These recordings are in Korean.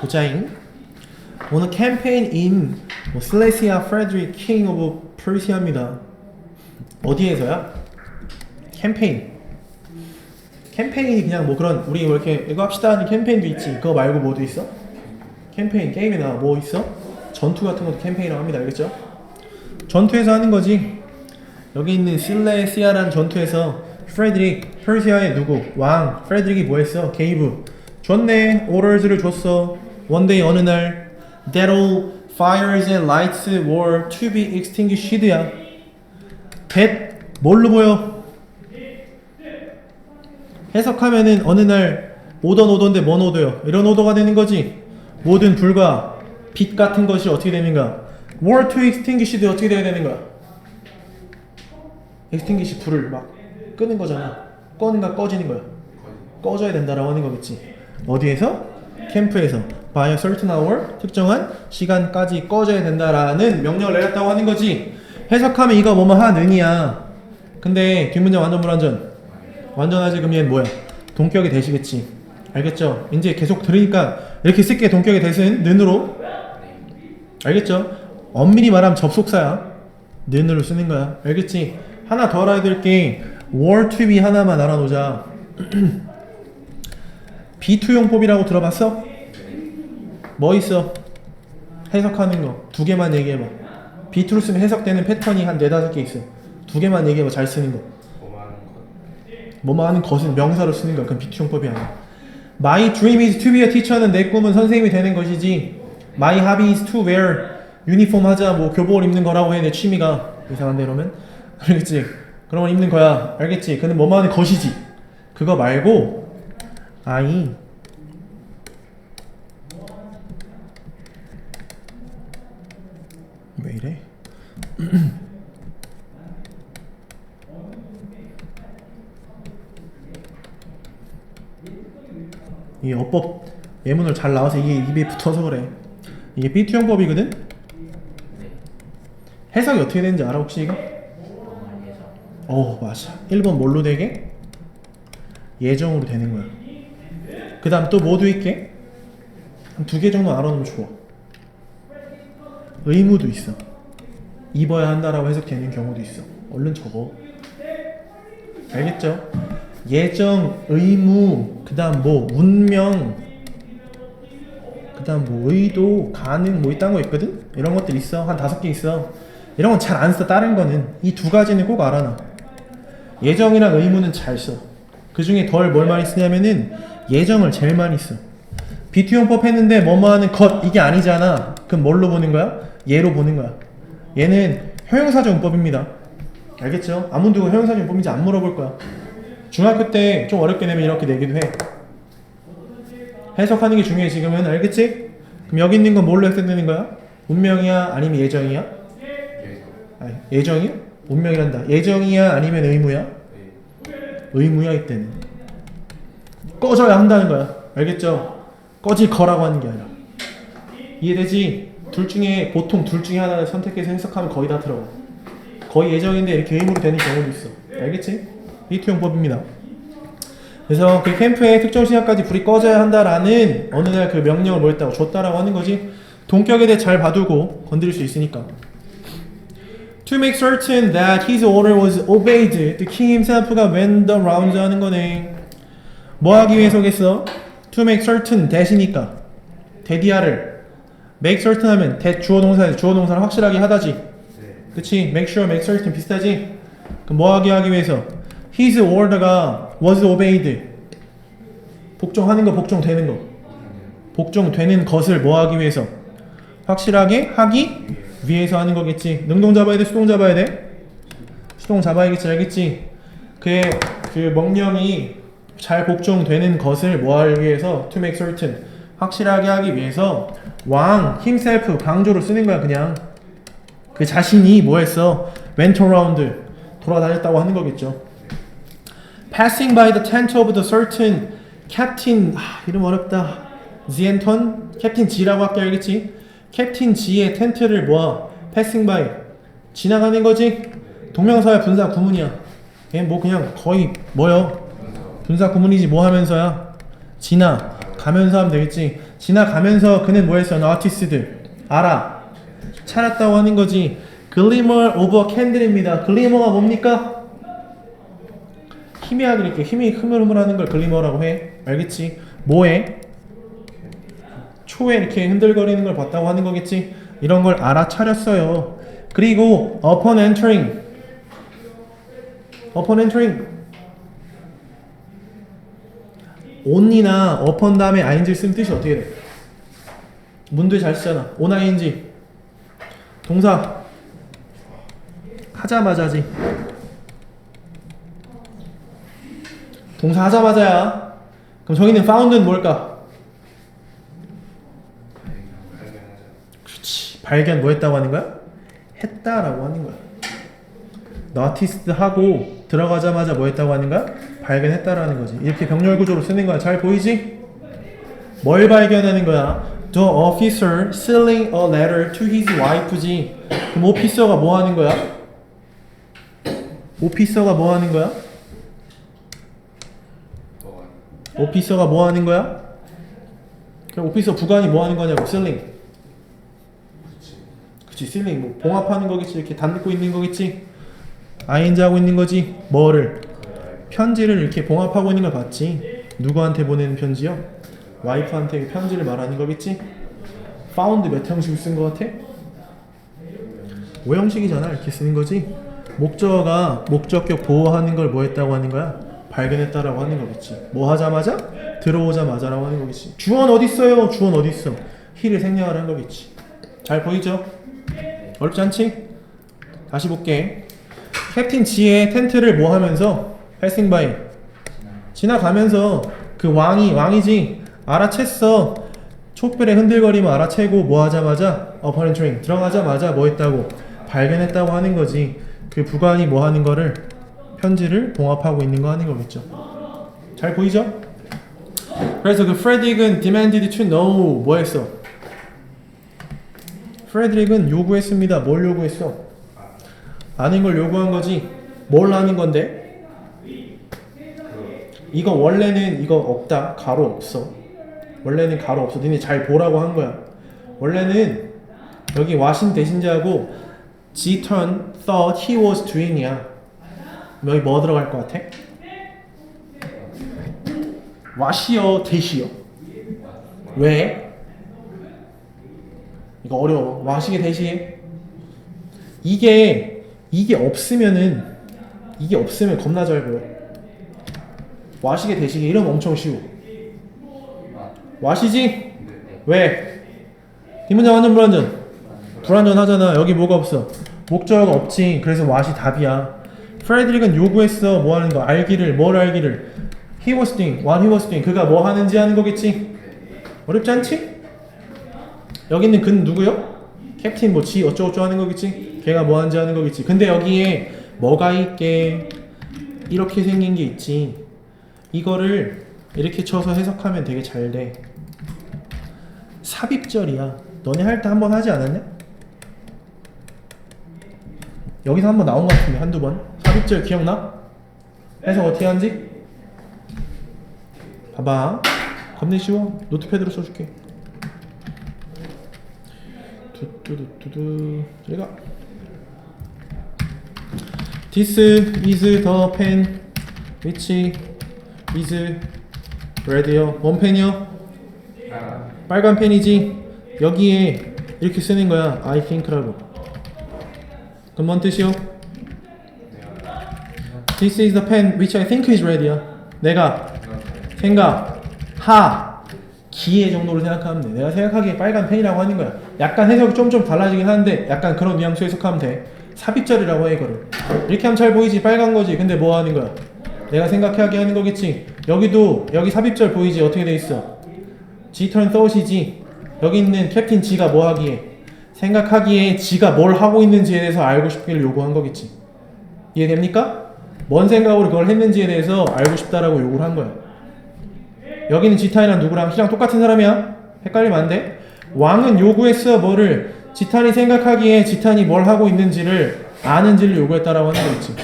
보자잉. 오늘 캠페인 인 뭐, 슬레시아 프레드릭 킹 오브 프리시아입니다. 어디에서야? 캠페인. 캠페인이 그냥 뭐 그런 우리 뭐 이렇게 이거 합시다 하는 캠페인도 있지. 그거 말고 뭐도 있어? 캠페인 게임에 나와 뭐 있어? 전투 같은 것도 캠페인이라고 합니다. 알겠죠? 전투에서 하는 거지. 여기 있는 실레시아라는 전투에서 프레드릭 페르시아의 누구 왕 프레드릭이 뭐 했어? 게이브 줬네 오더즈를 줬어 원데이 어느 날 That all fires and lights were to be extinguished야 that 뭘로 보여? 해석하면은 어느 날 오던 오던데 뭔 오더요? 이런 오더가 되는 거지 모든 불과 빛 같은 것이 어떻게 되는가? were to extinguished 어떻게 돼야 되는 거야? 엑스팅기시 불을 막 끄는 거잖아. 꺼는가 꺼지는 거야. 꺼져야 된다라고 하는 거겠지. 어디에서? 캠프에서 by a certain hour 특정한 시간까지 꺼져야 된다라는 명령을 내렸다고 하는 거지. 해석하면 이거 뭐뭐 하느니야. 근데 뒷문장 완전 불완전. 완전하지 그럼 얘는 뭐야? 동격이 되시겠지. 알겠죠? 이제 계속 들으니까 이렇게 쓸게 동격이 되신 는으로 알겠죠? 엄밀히 말하면 접속사야. 는으로 쓰는 거야. 알겠지? 하나 더 알아야 될 게 war to be 하나만 알아놓자. 비투용법이라고 들어봤어? 뭐 있어? 해석하는 거 두 개만 얘기해봐. 비투로 쓰면 해석되는 패턴이 한 네다섯 개 있어. 두 개만 얘기해봐. 잘 쓰는 거. 뭐뭐 하는 것은 명사로 쓰는 거야. 그건 비투용법이 아니야. My dream is to be a teacher는 내 꿈은 선생님이 되는 것이지. My hobby is to wear 유니폼 하자 뭐 교복을 입는 거라고 해 내 취미가 이상한데 이러면 알겠지? 걸 입는 거야 알겠지? 그는 뭐뭐 하는 것이지 그거 말고 I 왜 이래? 이 어법 예문을 잘 나와서 이게 입에 붙어서 그래. 이게 비투형법이거든. 해석이 어떻게 되는지 알아 혹시 이거? 어 맞아. 1번 뭘로 되게? 예정으로 되는 거야. 그 다음 또 뭐도 있게? 한 두 개 정도 알아놓으면 좋아. 의무도 있어. 입어야 한다라고 해석되는 경우도 있어. 얼른 적어. 알겠죠? 예정, 의무, 그 다음 뭐 운명, 그 다음 뭐 의도, 가능 뭐 이딴 거 있거든? 이런 것들 있어. 한 다섯 개 있어. 이런 건 잘 안 써. 다른 거는 이 두 가지는 꼭 알아놔. 예정이랑 의무는 잘 써. 그 중에 덜 뭘 많이 쓰냐면은 예정을 제일 많이 써. 비투용법 했는데 뭐뭐 하는 것 이게 아니잖아. 그럼 뭘로 보는 거야? 얘로 보는 거야. 얘는 형용사적 문법입니다. 알겠죠? 아무도 형용사적 문법인지 안 물어볼 거야. 중학교 때 좀 어렵게 내면 이렇게 내기도 해. 해석하는 게 중요해 지금은 알겠지? 그럼 여기 있는 건 뭘로 해석되는 거야? 운명이야 아니면 예정이야? 아니, 예정이야? 운명이란다. 예정이야 아니면 의무야? 의무야 이때는. 꺼져야 한다는 거야. 알겠죠? 꺼질 거라고 하는 게 아니라. 이해되지? 둘 중에 보통 둘 중에 하나를 선택해서 해석하면 거의 다 들어가. 거의 예정인데 이렇게 의무로 되는 경우도 있어. 알겠지? 비투용법입니다. 그래서 그 캠프에 특정 시간까지 불이 꺼져야 한다라는 어느 날 그 명령을 뭐 했다고 줬다라고 하는 거지. 동격에 대해 잘 봐두고 건드릴 수 있으니까. To make certain that his order was obeyed, the king himself가 went the rounds 하는 거네. 뭐 하기 위해서겠어? To make certain 대시니까 대디아를 make certain 하면 대 주어 동사에서 주어 동사를 확실하게 하다지. 그치? make sure, make certain 비슷하지? 그럼 뭐 하기 하기 위해서? His order가 was obeyed. 복종하는 거, 복종되는 거. 복종되는 것을 뭐 하기 위해서? 확실하게 하기 위해서 하는 거겠지. 능동 잡아야 돼, 수동 잡아야 돼? 수동 잡아야겠지, 알겠지? 그의 그 명령이 잘 복종되는 것을 뭐 하기 위해서? To make certain. 확실하게 하기 위해서 왕, himself, 강조로 쓰는 거야, 그냥. 그 자신이 뭐 했어? went around. 돌아다녔다고 하는 거겠죠. Passing by the tent of the certain captain 아, 이름 어렵다. 지엔턴 캡틴 G라고 할게 알겠지? 캡틴 G의 텐트를 모아 passing by 지나가는 거지. 동명사야 분사 구문이야. 얘뭐 그냥 거의 뭐요? 분사 구문이지 뭐 하면서야? 지나 가면서 하면 되겠지. 지나가면서 그는 뭐 했어? 아티스트 알아 찾았다고 하는 거지 글리머 오버 캔들입니다 글리머가 뭡니까? 희미하게 이렇게 힘이 흐물흐물하는 걸 글리머라고 해 알겠지? 뭐해? 초에 이렇게 흔들거리는 걸 봤다고 하는 거겠지? 이런 걸 알아차렸어요 그리고 upon entering upon entering on이나 upon 다음에 ing를 쓰면 뜻이 어떻게 돼? 문도 잘 쓰잖아 on ing 동사 하자마자지 동사 하자마자야 그럼 저기는 found는 뭘까? 그렇지 발견 뭐 했다고 하는 거야? 했다라고 하는 거야 noticed 하고 들어가자마자 뭐 했다고 하는 거야? 발견했다라는 거지 이렇게 병렬 구조로 쓰는 거야 잘 보이지? 뭘 발견하는 거야? The officer selling a letter to his wife지 그럼 오피서가 뭐 하는 거야? 오피서가 뭐 하는 거야? 오피서가 뭐 하는 거야? 그럼 오피서 부관이 뭐 하는 거냐고 selling 그치 selling 뭐 봉합하는 거겠지 이렇게 담고 있는 거겠지 ing 하고 있는 거지 뭐를 편지를 이렇게 봉합하고 있는 걸 봤지 누구한테 보내는 편지요? 와이프한테 편지를 말하는 거겠지 found 몇 형식 쓴거 같아? 5형식이잖아 이렇게 쓰는 거지 목적어가 목적격 보호하는 걸 뭐 했다고 하는 거야? 발견했다라고 하는 거겠지 뭐 하자마자? 들어오자마자라고 하는 거겠지 있어요? 주어 어디 있어? 힐을 생략을 한 거겠지 잘 보이죠? 어렵지 않지? 다시 볼게 캡틴 지의 텐트를 뭐 하면서 패싱 바이 지나가면서 그 왕이 왕이지 알아챘어 촛불에 흔들거리면 알아채고 뭐 하자마자 어퍼렌 트링 들어가자마자 뭐 했다고 발견했다고 하는 거지 그 부관이 뭐 하는 거를 편지를 봉합하고 있는 거 하는 거겠죠 잘 보이죠? 그래서 그 프레딕은 demanded to know 뭐 했어? 프레드릭은 요구했습니다 뭘 요구했어? 아는 걸 요구한 거지 뭘 아는 건데? 이거 원래는 이거 없다. 가로 없어. 원래는 가로 없어. 니네 잘 보라고 한 거야. 원래는 여기 와신 대신자하고 G-turn thought he was doing이야. 여기 뭐 들어갈 것 같아? 와시어 대시어 왜? 이거 어려워. 와시게 대시해 이게 이게 없으면은 이게 없으면 겁나 잘 보여 와시게 대시게 이러면 엄청 쉬워. 와시지? 왜? 뒷문장 완전 불완전. 불완전하잖아. 여기 뭐가 없어? 목적어가 없지. 그래서 와시 답이야. 프레드릭은 요구했어. 뭐 하는 거? 알기를. 뭘 알기를? He was doing. What he was doing. 그가 뭐 하는지 하는 거겠지? 어렵지 않지? 여기 있는 근 누구요? 캡틴 뭐 지 어쩌고저쩌고 하는 거겠지? 걔가 뭐 하는지 하는 거겠지? 근데 여기에 뭐가 있게 이렇게 생긴 게 있지 이거를 이렇게 쳐서 해석하면 되게 잘 돼. 삽입절이야. 너네 할 때 한 번 하지 않았냐? 여기서 한 번 나온 것 같은데 한두 번. 삽입절 기억나? 해석 어떻게 하는지? 봐봐. 겁내 쉬워. 노트패드로 써줄게. 두두두두두. 저리가. This is the pen which is red요 뭔 펜이요? 빨간 펜이지? 여기에 이렇게 쓰는 거야 I think라고. 그럼 뭔 뜻이요? This is the pen which I think is red야. 내가 생각 하 기회 정도로 생각하면 돼. 내가 생각하기에 빨간 펜이라고 하는 거야. 약간 해석이 좀 좀 달라지긴 하는데 약간 그런 뉘앙스 해석하면 돼. 삽입절이라고 해 이거를. 이렇게 하면 잘 보이지? 빨간 거지. 근데 뭐 하는 거야 내가 생각하게 하는 거겠지. 여기도 여기 삽입절 보이지? 어떻게 돼 있어? G-turn thought이지? 여기 있는 캡틴 G가 뭐 하기에? 생각하기에 G가 뭘 하고 있는지에 대해서 알고 싶기를 요구한 거겠지. 이해됩니까? 뭔 생각으로 그걸 했는지에 대해서 알고 싶다라고 요구를 한 거야. 여기는 지탄이랑 누구랑? 희랑 똑같은 사람이야? 헷갈리면 안 돼? 왕은 요구했어 뭐를? 지탄이 생각하기에 지탄이 뭘 하고 있는지를 아는지를 요구했다라고 하는 거겠지.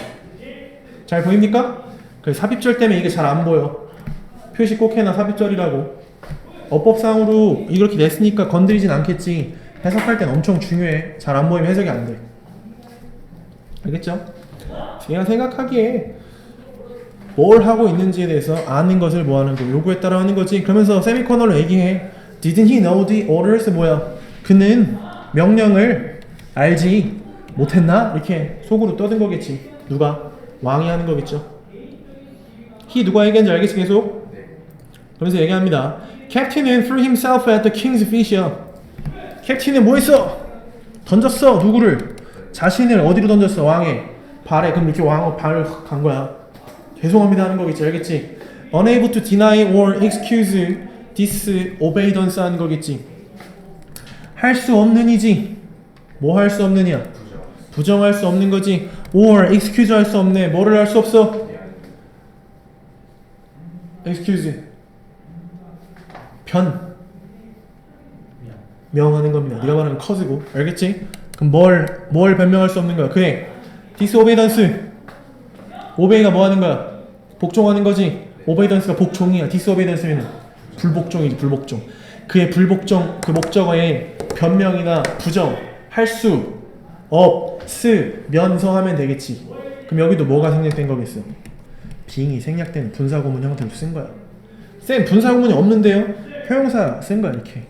잘 보입니까? 그 삽입절 때문에 이게 잘 안 보여 표시 꼭 해놔 삽입절이라고 어법상으로 이렇게 냈으니까 건드리진 않겠지. 해석할 땐 엄청 중요해. 잘 안 보이면 해석이 안 돼. 알겠죠? 제가 생각하기에 뭘 하고 있는지에 대해서 아는 것을 뭐 하는 거 요구에 따라 하는 거지. 그러면서 세미코너로 얘기해. Didn't he know the orders? 뭐야? 그는 명령을 알지 못했나? 이렇게 속으로 떠든 거겠지. 누가? 왕이 하는 거겠죠. He 누가 얘기하는지 알겠지 계속? 그러면서 얘기합니다. 캡틴은 threw himself at the king's fish야. 캡틴은 뭐 했어? 던졌어. 누구를? 자신을 어디로 던졌어? 왕의 발에. 그럼 이렇게 왕 발을 간 거야. 죄송합니다 하는 거겠지. 알겠지? unable to deny or excuse disobedience 하는 거겠지. 할 수 없는 이지. 뭐 할 수 없느냐? 부정할 수 없는 거지. or excuse 할 수 없네. 뭐를 할 수 없어? Excuse. 변. 명하는 겁니다. 네가 말하는 커즈고. 알겠지? 그럼 뭘, 뭘 변명할 수 없는 거야? 그래. disobedience. 오베이가 뭐 하는 거야? 복종하는 거지. 오베이던스가 복종이야. 디스오베이던스는 불복종이지 불복종. 그의 불복종 그 목적어에 변명이나 부정 할 수 없으면서 하면 되겠지. 그럼 여기도 뭐가 생략된 거겠어? 빙이 생략된 분사구문 형태로 쓴 거야. 쌤 분사구문이 없는데요? 형용사 쓴 거야 이렇게.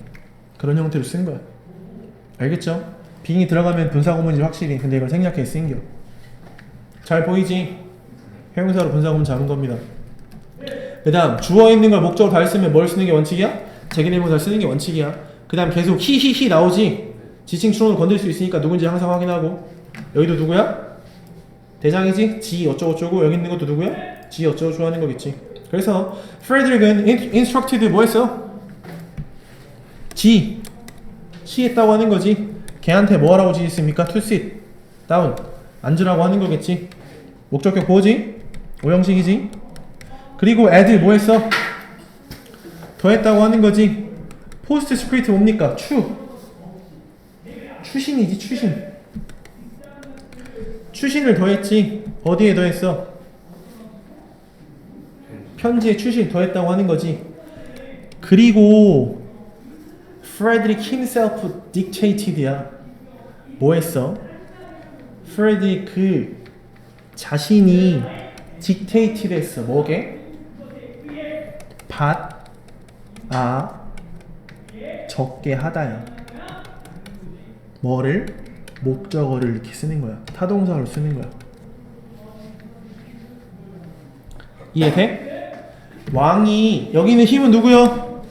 그런 형태로 쓴 거야. 알겠죠? 빙이 들어가면 분사구문이 확실히. 근데 이걸 생략해 쓴겨. 잘 보이지? 형용사로 분사구문 잡은 겁니다. 그 다음 주어 있는 걸 목적으로 다 쓰면 뭘 쓰는 게 원칙이야? 제기대명사 쓰는 게 원칙이야. 그 다음 계속 히히히 나오지? 지칭 추론을 건들 수 있으니까 누군지 항상 확인하고 여기도 누구야? 대장이지? 지 어쩌고저쩌고 여기 있는 것도 누구야? 지 어쩌고저쩌고 하는 거겠지. 그래서 프레드릭은 instructed 뭐 했어? 지 시했다고 하는 거지. 걔한테 뭐 하라고 지했습니까? to sit down 앉으라고 하는 거겠지. 목적격 보지? 오형식이지. 그리고 애들 뭐 했어? 더했다고 하는 거지. 포스트 스크립트 뭡니까? 추. 추신이지 추신. 추신을 더했지. 어디에 더했어? 편지에 추신 더했다고 하는 거지. 그리고 Frederick himself dictated야. 뭐 했어? Frederick 그 자신이 dictated 했어. 뭐게? 받, 아, 적게 하다야. 뭐를? 목적어를 이렇게 쓰는 거야. 타동사로 쓰는 거야. 이해돼? 왕이 여기는 힘은 누구요?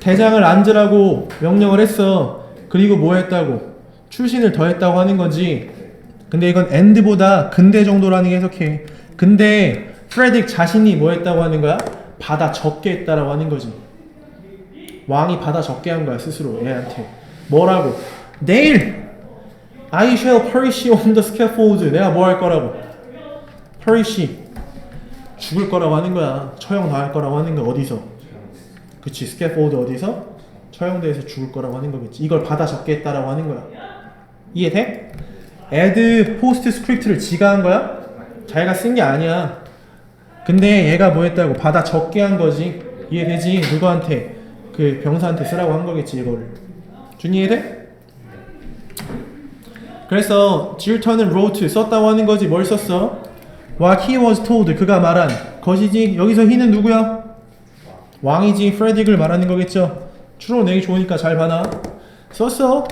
대장을 앉으라고 명령을 했어. 그리고 뭐 했다고? 출신을 더했다고 하는 거지. 근데 이건 and보다 근대 정도라는 게 해석해. 근데 프레딕 자신이 뭐 했다고 하는 거야? 받아 적게 했다라고 하는 거지. 왕이 받아 적게 한 거야 스스로 얘한테. 뭐라고? 내일 I shall perish on the scaffold. 내가 뭐 할 거라고? perish. 죽을 거라고 하는 거야. 처형 당할 거라고 하는 거 어디서? 그치 scaffold 어디서? 처형대에서 죽을 거라고 하는 거겠지. 이걸 받아 적게 했다라고 하는 거야. 이해돼? add post script를 지가 한 거야? 자기가 쓴 게 아니야. 근데 얘가 뭐 했다고 받아 적게 한 거지. 이해되지? 누구한테? 그 병사한테 쓰라고 한 거겠지 이거를. 준 이 해돼? 그래서 질턴은 wrote 썼다고 하는 거지 뭘 썼어? What he was told 그가 말한. 것이지? 여기서 he는 누구야? 왕이지. 프레딕을 말하는 거겠죠. 추론 내기 좋으니까 잘 봐나 썼어?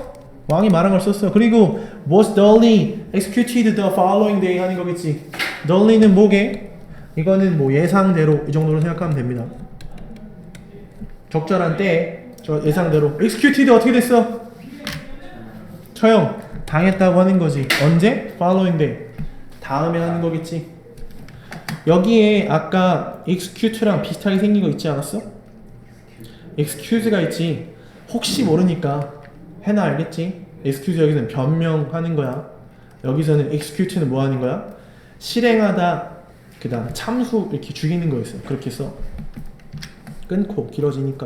왕이 말한 걸 썼어. 그리고 was duly executed the following day 하는 거겠지. Dully는 뭐게? 이거는 뭐 예상대로 이 정도로 생각하면 됩니다. 적절한 때저 예상대로. Executed 어떻게 됐어? 처형 당했다고 하는 거지. 언제? following day. 다음에 하는 거겠지. 여기에 아까 execute랑 비슷하게 생긴 거 있지 않았어? excuse가 있지. 혹시 모르니까 해나 알겠지? excuse 여기서는 변명하는 거야. 여기서는 execute는 뭐 하는 거야? 실행하다 그 다음 참수 이렇게 죽이는 거였어. 그렇게 써. 끊고 길어지니까.